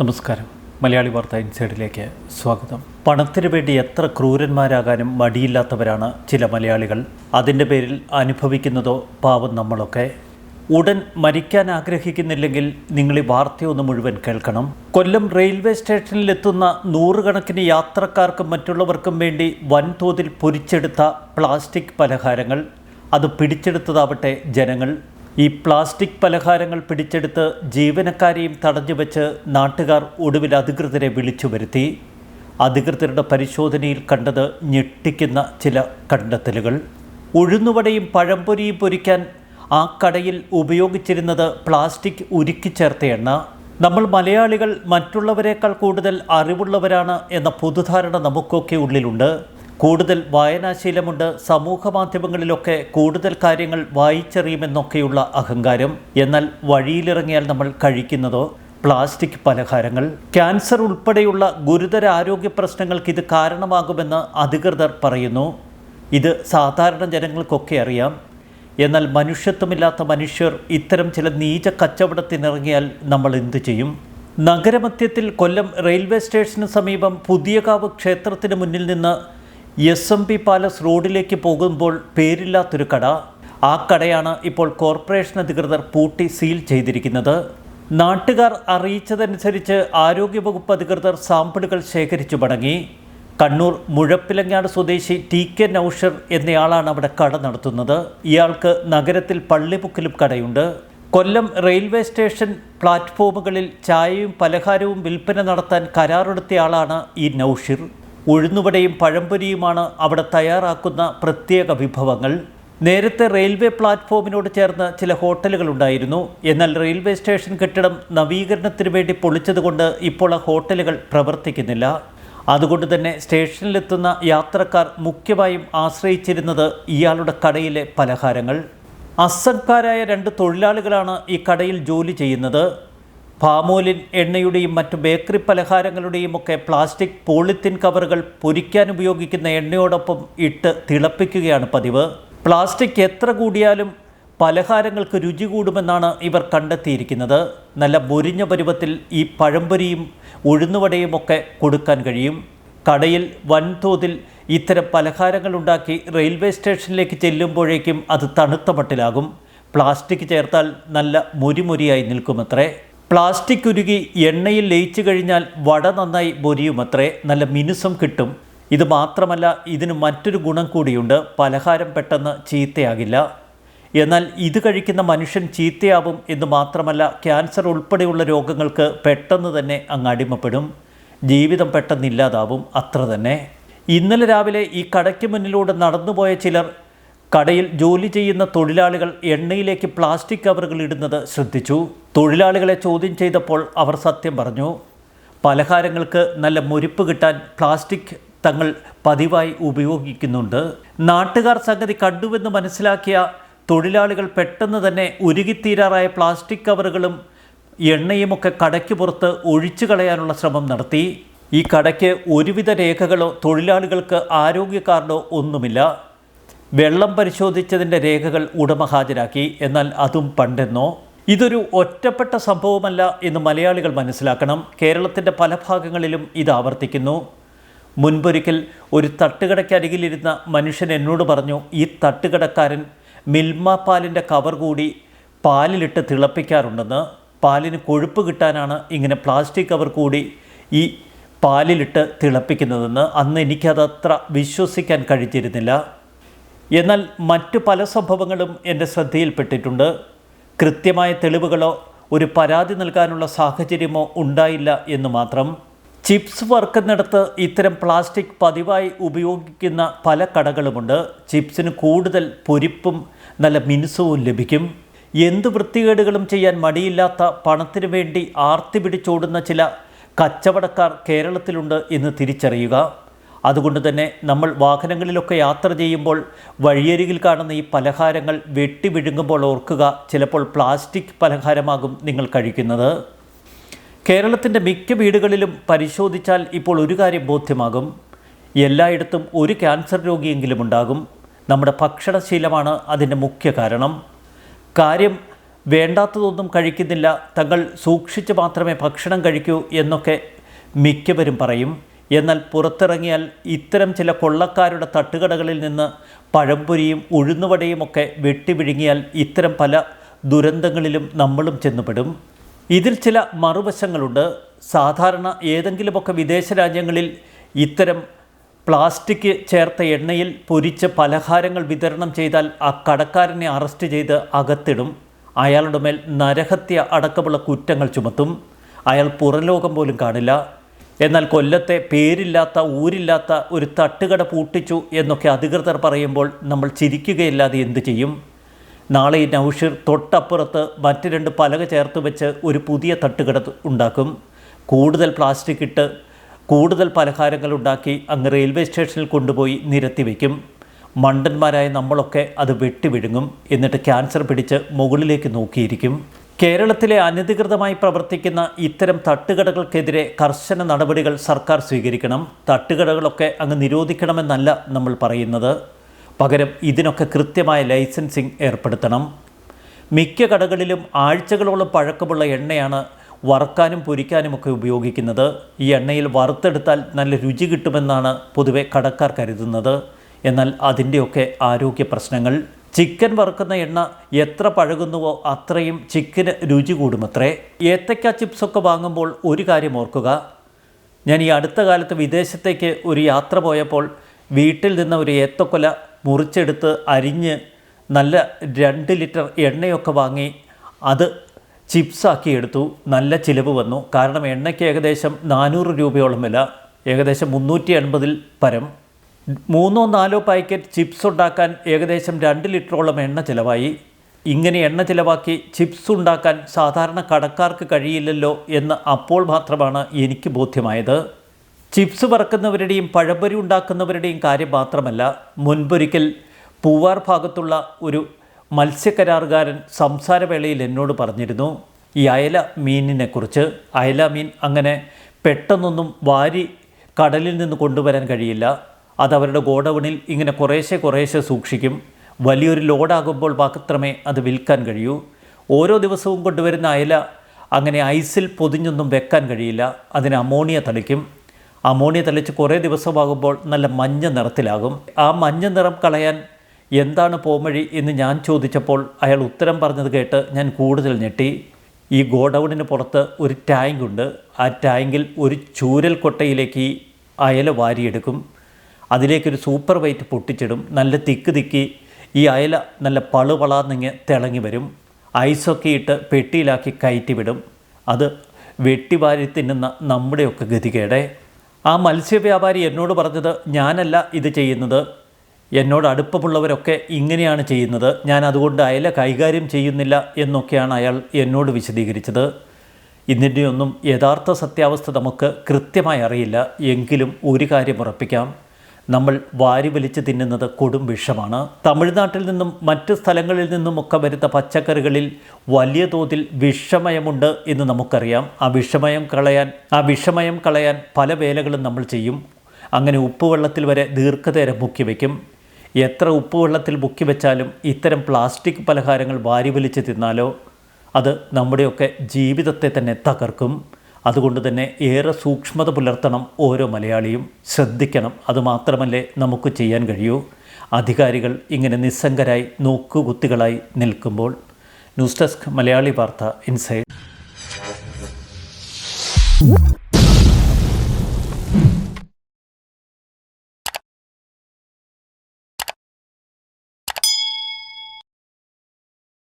നമസ്കാരം. മലയാളി വാർത്ത ഇൻസൈഡിലേക്ക് സ്വാഗതം. പണത്തിനു വേണ്ടി എത്ര ക്രൂരന്മാരാകാനും മടിയില്ലാത്തവരാണ് ചില മലയാളികൾ. അതിന്റെ പേരിൽ അനുഭവിക്കുന്നതോ പാവം നമ്മളൊക്കെ. ഉടൻ മരിക്കാൻ ആഗ്രഹിക്കുന്നില്ലെങ്കിൽ നിങ്ങൾ ഈ വാർത്തയൊന്ന് മുഴുവൻ കേൾക്കണം. കൊല്ലം റെയിൽവേ സ്റ്റേഷനിലെത്തുന്ന നൂറുകണക്കിന് യാത്രക്കാർക്കും മറ്റുള്ളവർക്കും വേണ്ടി വൻതോതിൽ പൊരിച്ചെടുത്ത പ്ലാസ്റ്റിക് പലഹാരങ്ങൾ. അത് പിടിച്ചെടുത്തതാവട്ടെ ജനങ്ങൾ. ഈ പ്ലാസ്റ്റിക് പലഹാരങ്ങൾ പിടിച്ചെടുത്ത് ജീവനക്കാരെയും തടഞ്ഞു വെച്ച് നാട്ടുകാർ ഒടുവിൽ അധികൃതരെ വിളിച്ചു വരുത്തി. അധികൃതരുടെ പരിശോധനയിൽ കണ്ടത് ഞെട്ടിക്കുന്ന ചില കണ്ടെത്തലുകൾ. ഉഴുന്നുവടയും പഴംപൊരിയും പൊരിക്കാൻ ആ കടയിൽ ഉപയോഗിച്ചിരുന്നത് പ്ലാസ്റ്റിക് ഉരുക്കി ചേർത്ത എണ്ണ. നമ്മൾ മലയാളികൾ മറ്റുള്ളവരെക്കാൾ കൂടുതൽ അറിവുള്ളവരാണ് എന്ന പൊതുധാരണ നമുക്കൊക്കെ ഉള്ളിലുണ്ട്. കൂടുതൽ വായനാശീലമുണ്ട്. സമൂഹ മാധ്യമങ്ങളിലൊക്കെ കൂടുതൽ കാര്യങ്ങൾ വായിച്ചറിയുമെന്നൊക്കെയുള്ള അഹങ്കാരം. എന്നാൽ വഴിയിലിറങ്ങിയാൽ നമ്മൾ കഴിക്കുന്നതോ പ്ലാസ്റ്റിക് പലഹാരങ്ങൾ. ക്യാൻസർ ഉൾപ്പെടെയുള്ള ഗുരുതര ആരോഗ്യ പ്രശ്നങ്ങൾക്ക് ഇത് കാരണമാകുമെന്ന് അധികൃതർ പറയുന്നു. ഇത് സാധാരണ ജനങ്ങൾക്കൊക്കെ അറിയാം. എന്നാൽ മനുഷ്യത്വമില്ലാത്ത മനുഷ്യർ ഇത്തരം ചില നീച കച്ചവടത്തിനിറങ്ങിയാൽ നമ്മൾ എന്തു ചെയ്യും? നഗരമധ്യത്തിൽ കൊല്ലം റെയിൽവേ സ്റ്റേഷന് സമീപം പുതിയകാവ് ക്ഷേത്രത്തിന് മുന്നിൽ നിന്ന് എസ് എം പി പാലസ് റോഡിലേക്ക് പോകുമ്പോൾ പേരില്ലാത്തൊരു കട. ആ കടയാണ് ഇപ്പോൾ കോർപ്പറേഷൻ അധികൃതർ പൂട്ടി സീൽ ചെയ്തിരിക്കുന്നത്. നാട്ടുകാർ അറിയിച്ചതനുസരിച്ച് ആരോഗ്യവകുപ്പ് അധികൃതർ സാമ്പിളുകൾ ശേഖരിച്ചു മടങ്ങി. കണ്ണൂർ മുഴപ്പിലങ്ങാട് സ്വദേശി ടി കെ നൌഷർ എന്നയാളാണ് അവിടെ കട നടത്തുന്നത്. ഇയാൾക്ക് നഗരത്തിൽ പള്ളിമുക്കിലും കടയുണ്ട്. കൊല്ലം റെയിൽവേ സ്റ്റേഷൻ പ്ലാറ്റ്ഫോമുകളിൽ ചായയും പലഹാരവും വിൽപ്പന നടത്താൻ കരാറെടുത്തയാളാണ് ഈ നൌഷിർ. ഉഴുന്നുവടയും പഴംപൊരിയുമാണ് അവിടെ തയ്യാറാക്കുന്ന പ്രത്യേക വിഭവങ്ങൾ. നേരത്തെ റെയിൽവേ പ്ലാറ്റ്ഫോമിനോട് ചേർന്ന് ചില ഹോട്ടലുകൾ ഉണ്ടായിരുന്നു. എന്നാൽ റെയിൽവേ സ്റ്റേഷൻ കെട്ടിടം നവീകരണത്തിന് വേണ്ടി പൊളിച്ചതുകൊണ്ട് ഇപ്പോൾ ആ ഹോട്ടലുകൾ പ്രവർത്തിക്കുന്നില്ല. അതുകൊണ്ട് തന്നെ സ്റ്റേഷനിലെത്തുന്ന യാത്രക്കാർ മുഖ്യമായും ആശ്രയിച്ചിരുന്നത് ഇയാളുടെ കടയിലെ പലഹാരങ്ങൾ. അസംക്കാരായ രണ്ട് തൊഴിലാളികളാണ് ഈ കടയിൽ ജോലി ചെയ്യുന്നത്. പാമോലിൻ എണ്ണയുടെയും മറ്റു ബേക്കറി പലഹാരങ്ങളുടെയും ഒക്കെ പ്ലാസ്റ്റിക് പോളിത്തീൻ കവറുകൾ പൊരിക്കാൻ ഉപയോഗിക്കുന്ന എണ്ണയോടൊപ്പം ഇട്ട് തിളപ്പിക്കുകയാണ് പതിവ്. പ്ലാസ്റ്റിക് എത്ര കൂടിയാലും പലഹാരങ്ങൾക്ക് രുചി കൂടുമെന്നാണ് ഇവർ കണ്ടെത്തിയിരിക്കുന്നത്. നല്ല മൊരിഞ്ഞ പരുവത്തിൽ ഈ പഴംപൊരിയും ഉഴുന്നുവടയും ഒക്കെ കൊടുക്കാൻ കഴിയും. കടയിൽ വൻതോതിൽ ഇത്തരം പലഹാരങ്ങൾ ഉണ്ടാക്കി റെയിൽവേ സ്റ്റേഷനിലേക്ക് ചെല്ലുമ്പോഴേക്കും അത് തണുത്ത മട്ടിലാകും. പ്ലാസ്റ്റിക് ചേർത്താൽ നല്ല മുരിമുരിയായി നിൽക്കുമത്രേ. പ്ലാസ്റ്റിക് ഉരുകി എണ്ണയിൽ ലയിച്ചു കഴിഞ്ഞാൽ വട നന്നായി മൊരിയുമത്രേ നല്ല മിനുസം കിട്ടും. ഇത് മാത്രമല്ല ഇതിന് മറ്റൊരു ഗുണം കൂടിയുണ്ട്. പലഹാരം പെട്ടെന്ന് ചീത്തയാകില്ല. എന്നാൽ ഇത് കഴിക്കുന്ന മനുഷ്യൻ ചീത്തയാവും എന്ന് മാത്രമല്ല ക്യാൻസർ ഉൾപ്പെടെയുള്ള രോഗങ്ങൾക്ക് പെട്ടെന്ന് തന്നെ അങ്ങ് അടിമപ്പെടും. ജീവിതം പെട്ടെന്ന് ഇല്ലാതാവും. അത്ര തന്നെ. ഇന്നലെ രാവിലെ ഈ കടയ്ക്ക് മുന്നിലൂടെ നടന്നുപോയ ചിലർ കടയിൽ ജോലി ചെയ്യുന്ന തൊഴിലാളികൾ എണ്ണയിലേക്ക് പ്ലാസ്റ്റിക് കവറുകൾ ഇടുന്നത് ശ്രദ്ധിച്ചു. തൊഴിലാളികളെ ചോദ്യം ചെയ്തപ്പോൾ അവർ സത്യം പറഞ്ഞു. പലഹാരങ്ങൾക്ക് നല്ല മുരിപ്പ് കിട്ടാൻ പ്ലാസ്റ്റിക് തങ്ങൾ പതിവായി ഉപയോഗിക്കുന്നുണ്ട്. നാട്ടുകാർ സംഗതി കണ്ടുവെന്ന് മനസ്സിലാക്കിയ തൊഴിലാളികൾ പെട്ടെന്ന് തന്നെ ഉരുകിത്തീരാറായ പ്ലാസ്റ്റിക് കവറുകളും എണ്ണയുമൊക്കെ കടയ്ക്ക് പുറത്ത് ഒഴിച്ചു കളയാനുള്ള ശ്രമം നടത്തി. ഈ കടയ്ക്ക് ഒരുവിധ രേഖകളോ തൊഴിലാളികൾക്ക് ആരോഗ്യ കാർഡോ ഒന്നുമില്ല. വെള്ളം പരിശോധിച്ചതിന്റെ രേഖകൾ ഉടമ ഹാജരാക്കി. എന്നാൽ അതും പണ്ടെന്നോ? ഇതൊരു ഒറ്റപ്പെട്ട സംഭവമല്ല എന്ന് മലയാളികൾ മനസ്സിലാക്കണം. കേരളത്തിന്റെ പല ഭാഗങ്ങളിലും ഇത് ആവർത്തിക്കുന്നു. മുൻപൊരിക്കൽ ഒരു തട്ടുകടയ്ക്കരികിലിരുന്ന മനുഷ്യൻ എന്നോട് പറഞ്ഞു ഈ തട്ടുകടക്കാരൻ മിൽമ പാലിന്റെ കവർ കൂടി പാലിലിട്ട് തിളപ്പിക്കാറുണ്ടെന്ന്. പാലിന് കൊഴുപ്പ് കിട്ടാനാണ് ഇങ്ങനെ പ്ലാസ്റ്റിക് കവർ കൂടി ഈ പാലിലിട്ട് തിളപ്പിക്കുന്നതെന്ന്. അന്ന് എനിക്കതത്ര വിശ്വസിക്കാൻ കഴിഞ്ഞിരുന്നില്ല. എന്നാൽ മറ്റു പല സംഭവങ്ങളും എന്റെ ശ്രദ്ധയിൽപ്പെട്ടിട്ടുണ്ട്. കൃത്യമായ തെളിവുകളോ ഒരു പരാതി നൽകാനുള്ള സാഹചര്യമോ ഉണ്ടായില്ല എന്ന് മാത്രം. ചിപ്സ് വറുക്കുന്നിടത്ത് ഇത്തരം പ്ലാസ്റ്റിക് പതിവായി ഉപയോഗിക്കുന്ന പല കടകളുമുണ്ട്. ചിപ്സിന് കൂടുതൽ പൊരിപ്പും നല്ല മിനുസവും ലഭിക്കും. എന്ത് വൃത്തികേടുകളും ചെയ്യാൻ മടിയില്ലാത്ത പണത്തിനു വേണ്ടി ആർത്തി പിടിച്ചോടുന്ന ചില കച്ചവടക്കാർ കേരളത്തിലുണ്ട് എന്ന് തിരിച്ചറിയുക. അതുകൊണ്ട് തന്നെ നമ്മൾ വാഹനങ്ങളിലൊക്കെ യാത്ര ചെയ്യുമ്പോൾ വഴിയരികിൽ കാണുന്ന ഈ പലഹാരങ്ങൾ വെട്ടി വിഴുങ്ങുമ്പോൾ ഓർക്കുക ചിലപ്പോൾ പ്ലാസ്റ്റിക് പലഹാരമാകും നിങ്ങൾ കഴിക്കുന്നത്. കേരളത്തിന്റെ മിക്ക വീടുകളിലും പരിശോധിച്ചാൽ ഇപ്പോൾ ഒരു കാര്യം ബോധ്യമാകും. എല്ലായിടത്തും ഒരു ക്യാൻസർ രോഗിയെങ്കിലും ഉണ്ടാകും. നമ്മുടെ ഭക്ഷണശീലമാണ് അതിന്റെ മുഖ്യ കാരണം. കാര്യം വേണ്ടാത്തതൊന്നും കഴിക്കുന്നില്ല തങ്ങൾ സൂക്ഷിച്ച് മാത്രമേ ഭക്ഷണം കഴിക്കൂ എന്നൊക്കെ മിക്കവരും പറയും. എന്നാൽ പുറത്തിറങ്ങിയാൽ ഇത്തരം ചില കൊള്ളക്കാരുടെ തട്ടുകടകളിൽ നിന്ന് പഴംപൊരിയും ഉഴുന്നുവടയും ഒക്കെ വെട്ടിവിഴുങ്ങിയാൽ ഇത്തരം പല ദുരന്തങ്ങളിലും നമ്മളും ചെന്നുപെടും. ഇതിൽ ചില മറുവശങ്ങളുണ്ട്. സാധാരണ ഏതെങ്കിലുമൊക്കെ വിദേശ രാജ്യങ്ങളിൽ ഇത്തരം പ്ലാസ്റ്റിക് ചേർത്ത എണ്ണയിൽ പൊരിച്ച് പലഹാരങ്ങൾ വിതരണം ചെയ്താൽ ആ കടക്കാരനെ അറസ്റ്റ് ചെയ്ത് അകത്തിടും. അയാളുടെ മേൽ നരഹത്യ അടക്കമുള്ള കുറ്റങ്ങൾ ചുമത്തും. അയാൾ പുറംലോകം പോലും കാണില്ല. എന്നാൽ കൊല്ലത്തെ പേരില്ലാത്ത ഊരില്ലാത്ത ഒരു തട്ടുകട പൂട്ടിച്ചു എന്നൊക്കെ അധികൃതർ പറയുമ്പോൾ നമ്മൾ ചിരിക്കുകയില്ലാതെ എന്തു ചെയ്യും? നാളെ ഈ നൌഷിർ തൊട്ടപ്പുറത്ത് മറ്റ് രണ്ട് പലക ചേർത്ത് വെച്ച് ഒരു പുതിയ തട്ടുകട ഉണ്ടാക്കും. കൂടുതൽ പ്ലാസ്റ്റിക് ഇട്ട് കൂടുതൽ പലഹാരങ്ങൾ ഉണ്ടാക്കി അങ്ങ് റെയിൽവേ സ്റ്റേഷനിൽ കൊണ്ടുപോയി നിരത്തി വയ്ക്കും മണ്ടന്മാരായ നമ്മളൊക്കെ അത് വെട്ടിവിഴുങ്ങും എന്നിട്ട് ക്യാൻസർ പിടിച്ച് മുകളിലേക്ക് നോക്കിയിരിക്കും. കേരളത്തിലെ അനധികൃതമായി പ്രവർത്തിക്കുന്ന ഇത്തരം തട്ടുകടകൾക്കെതിരെ കർശന നടപടികൾ സർക്കാർ സ്വീകരിക്കണം. തട്ടുകടകളൊക്കെ അങ്ങ് നിരോധിക്കണമെന്നല്ല നമ്മൾ പറയുന്നത്. പകരം ഇതിനൊക്കെ കൃത്യമായ ലൈസൻസിങ് ഏർപ്പെടുത്തണം. മിക്ക കടകളിലും ആഴ്ചകളോളം പഴക്കമുള്ള എണ്ണയാണ് വറുക്കാനും പൊരിക്കാനുമൊക്കെ ഉപയോഗിക്കുന്നത്. ഈ എണ്ണയിൽ വറുത്തെടുത്താൽ നല്ല രുചി കിട്ടുമെന്നാണ് പൊതുവെ കടക്കാർ കരുതുന്നത്. എന്നാൽ അതിന്റെയൊക്കെ ആരോഗ്യ പ്രശ്നങ്ങൾ. ചിക്കൻ വറുക്കുന്ന എണ്ണ എത്ര പഴകുന്നുവോ അത്രയും ചിക്കന് രുചി കൂടുമത്രേ. ഏത്തക്ക ചിപ്സൊക്കെ വാങ്ങുമ്പോൾ ഒരു കാര്യം ഓർക്കുക. ഞാൻ ഈ അടുത്ത കാലത്ത് വിദേശത്തേക്ക് ഒരു യാത്ര പോയപ്പോൾ വീട്ടിൽ നിന്ന് ഒരു ഏത്തക്കൊല മുറിച്ചെടുത്ത് അരിഞ്ഞ് നല്ല രണ്ട് ലിറ്റർ എണ്ണയൊക്കെ വാങ്ങി അത് ചിപ്സാക്കി എടുത്തു. നല്ല ചിലവ് വന്നു. കാരണം എണ്ണയ്ക്ക് ഏകദേശം നാനൂറ് രൂപയോളം വില. ഏകദേശം മുന്നൂറ്റി എൺപതിൽ പരം. മൂന്നോ നാലോ പാക്കറ്റ് ചിപ്സ് ഉണ്ടാക്കാൻ ഏകദേശം രണ്ട് ലിറ്ററോളം എണ്ണ ചിലവായി. ഇങ്ങനെ എണ്ണ ചിലവാക്കി ചിപ്സ് ഉണ്ടാക്കാൻ സാധാരണ കടക്കാർക്ക് കഴിയില്ലല്ലോ എന്ന് അപ്പോൾ മാത്രമാണ് എനിക്ക് ബോധ്യമായത്. ചിപ്സ് വറക്കുന്നവരുടെയും പഴംപൊരി ഉണ്ടാക്കുന്നവരുടെയും കാര്യം മാത്രമല്ല മുൻപൊരിക്കൽ പൂവാർ ഭാഗത്തുള്ള ഒരു മത്സ്യക്കരാറുകാരൻ സംസാരവേളയിൽ എന്നോട് പറഞ്ഞിരുന്നു ഈ അയല മീനിനെക്കുറിച്ച്. അയല മീൻ അങ്ങനെ പെട്ടെന്നൊന്നും വാരി കടലിൽ നിന്ന് കൊണ്ടുവരാൻ കഴിയില്ല. അത് അവരുടെ ഗോഡൗണിൽ ഇങ്ങനെ കുറേശ്ശെ കുറേശ്ശെ സൂക്ഷിക്കും. വലിയൊരു ലോഡാകുമ്പോൾ മാത്രമേ അത് വിൽക്കാൻ കഴിയൂ. ഓരോ ദിവസവും കൊണ്ടുവരുന്ന അയല അങ്ങനെ ഐസിൽ പൊതിഞ്ഞൊന്നും വെക്കാൻ കഴിയില്ല. അതിന് അമോണിയ തളിക്കും. അമോണിയ തളിച്ച് കുറേ ദിവസമാകുമ്പോൾ നല്ല മഞ്ഞ നിറത്തിലാകും. ആ മഞ്ഞ നിറം കളയാൻ എന്താണ് പോംവഴി എന്ന് ഞാൻ ചോദിച്ചപ്പോൾ അയാൾ ഉത്തരം പറഞ്ഞത് കേട്ട് ഞാൻ കൂടുതൽ ഞെട്ടി. ഈ ഗോഡൗണിന് പുറത്ത് ഒരു ടാങ്ക് ഉണ്ട് ആ ടാങ്കിൽ ഒരു ചൂരൽ കൊട്ടയിലേക്ക് അയല വാരിയെടുക്കും. അതിലേക്കൊരു സൂപ്പർ വൈറ്റ് പൊട്ടിച്ചിടും. നല്ല തിക്ക് തിക്കി ഈ അയല നല്ല പളുപളാന്നിങ്ങ് തിളങ്ങി വരും. ഐസൊക്കെ ഇട്ട് പെട്ടിയിലാക്കി കയറ്റി വിടും അത് വെട്ടിവാരി തിന്നുന്ന നമ്മുടെയൊക്കെ ഗതികേടെ. ആ മത്സ്യവ്യാപാരി എന്നോട് പറഞ്ഞത് ഞാനല്ല ഇത് ചെയ്യുന്നത്. എന്നോട് അടുപ്പമുള്ളവരൊക്കെ ഇങ്ങനെയാണ് ചെയ്യുന്നത്. ഞാൻ അതുകൊണ്ട് അയല കൈകാര്യം ചെയ്യുന്നില്ല എന്നൊക്കെയാണ് അയാൾ എന്നോട് വിശദീകരിച്ചത്. ഇതിന്റെയൊന്നും യഥാർത്ഥ സത്യാവസ്ഥ നമുക്ക് കൃത്യമായി അറിയില്ല. എങ്കിലും ഒരു കാര്യം ഉറപ്പിക്കാം. നമ്മൾ വാരി വലിച്ച് തിന്നുന്നത് കൊടും വിഷമാണ്. തമിഴ്നാട്ടിൽ നിന്നും മറ്റ് സ്ഥലങ്ങളിൽ നിന്നുമൊക്കെ വരുന്ന പച്ചക്കറികളിൽ വലിയ തോതിൽ വിഷമയമുണ്ട് എന്ന് നമുക്കറിയാം. ആ വിഷമയം കളയാൻ ആ വിഷമയം കളയാൻ പല വേലകളും നമ്മൾ ചെയ്യും. അങ്ങനെ ഉപ്പുവെള്ളത്തിൽ വരെ ദീർഘനേരം മുക്കി വയ്ക്കും എത്ര ഉപ്പുവെള്ളത്തിൽ മുക്കി വെച്ചാലും ഇത്തരം പ്ലാസ്റ്റിക് പലഹാരങ്ങൾ വാരി വലിച്ച് തിന്നാലോ അത് നമ്മുടെയൊക്കെ ജീവിതത്തെ തന്നെ തകർക്കും. അതുകൊണ്ട് തന്നെ ഏറെ സൂക്ഷ്മത പുലർത്തണം ഓരോ മലയാളിയും. ശ്രദ്ധിക്കണം. അതുമാത്രമല്ലേ നമുക്ക് ചെയ്യാൻ കഴിയൂ. അധികാരികൾ ഇങ്ങനെ നിസ്സംഗരായി നോക്കുകുത്തികളായി നിൽക്കുമ്പോൾ. ന്യൂസ് ഡെസ്ക് മലയാളി വാർത്ത ഇൻസൈഡ്.